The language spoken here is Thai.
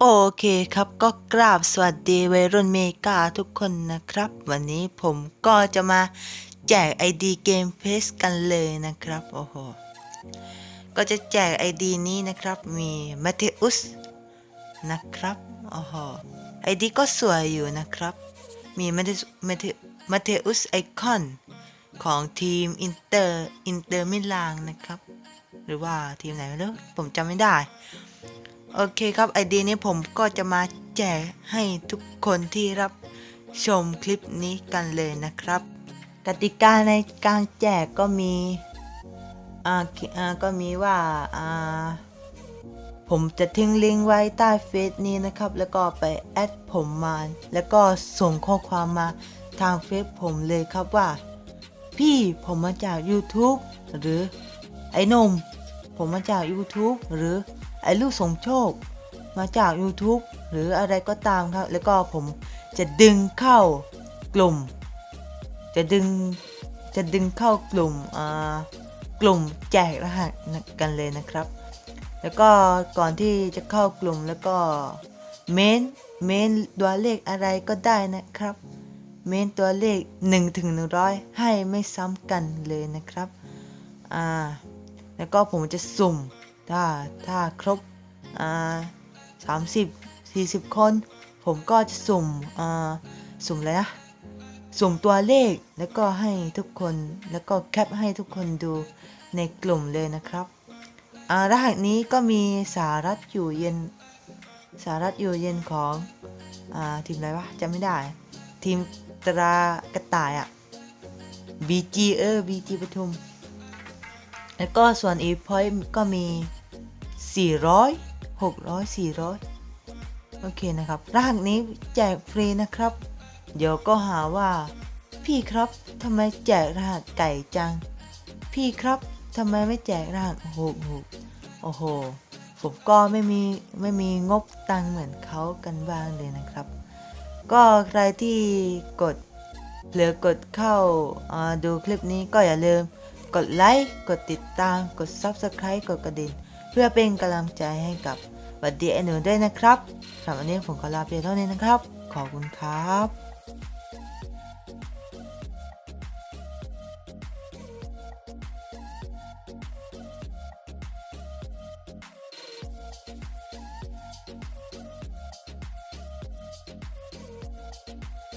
โอเคครับก็กราบสวัสดีวัยรุ่นเมกาทุกคนนะครับ วันนี้ผมก็จะมาแจก ID เกมเพสกันเลยนะครับโอ้โหก็จะแจก ID นี้นะครับมีมาเทอุสนะครับโอ้โห ID ก็สวยอยู่นะครับ มีมาเทมาเทมาเทอุสไอคอนของทีมอินเตอร์อินเตอร์มิลานนะครับ หรือว่าทีมไหนไม่รู้ผมจำไม่ได้ โอเคครับไอดีนี้ผมก็จะมาแจกให้ทุกคนที่รับชมคลิปนี้กันเลยนะครับ กติกาในการแจกก็มีอ่าอ่าก็มีว่าอ่าผมจะทิ้งลิงก์ไว้ใต้เฟซนี้นะครับ แล้วก็ไปแอดผมมา แล้วก็ส่งข้อความมาทางเฟซผมเลยครับว่า พี่ผมมาจาก YouTube หรือไอ้หนมผมมาจาก YouTube หรือ ไอ้ลูกสมโชค มาจาก YouTube หรืออะไรก็ตามครับ แล้วก็ผมจะดึงเข้ากลุ่ม จะดึงจะดึงเข้ากลุ่มอ่ากลุ่มแจกรหัสกันเลยนะครับ แล้วก็ก่อนที่จะเข้ากลุ่มแล้วก็เมนเมนตัวเลขอะไรก็ได้นะครับ เมนตัวเลข1ถึง100 ให้ไม่ซ้ำกันเลยนะครับอ่าแล้วก็ผมจะสุ่ม ถ้าถ้าครบอ่าสามสิบสี่สิบคน ผมก็จะสุ่มอ่าสุ่มอะไรนะสุ่มตัวเลขแล้วก็ให้ทุกคนแล้วก็แคปให้ทุกคนดูในกลุ่มเลยนะครับอ่ารหัสนี้ก็มีสารัฐอยู่เย็น สารัฐอยู่เย็นของอ่าทีมอะไรวะจำไม่ได้ ทีมตรากระต่ายอะ BG เออ BG ปทุม แล้วก็ส่วนอีพอยต์ก็มี 400 600 400 โอเคนะครับ รหัสนี้แจกฟรีนะครับ เดี๋ยวก็หาว่า พี่ครับทำไมแจกรหัสไก่จัง พี่ครับทำไมไม่แจกรหัสหกหกโอ้โห ผมก็ไม่มีไม่มีงบตังค์เหมือนเขากันบ้างเลยนะครับ ก็ใครที่กดเผลอกดเข้าาดูคลิปนี้ก็อย่าลืม กดไลค์ กดติดตาม กด Subscribe กดกระดิ่ง เพื่อเป็นกำลังใจให้กับบัดดี้แอนนูด้วยนะครับสำหรับวันนี้ผมขอลาเพียเท่านี้นะครับ ขอบคุณครับ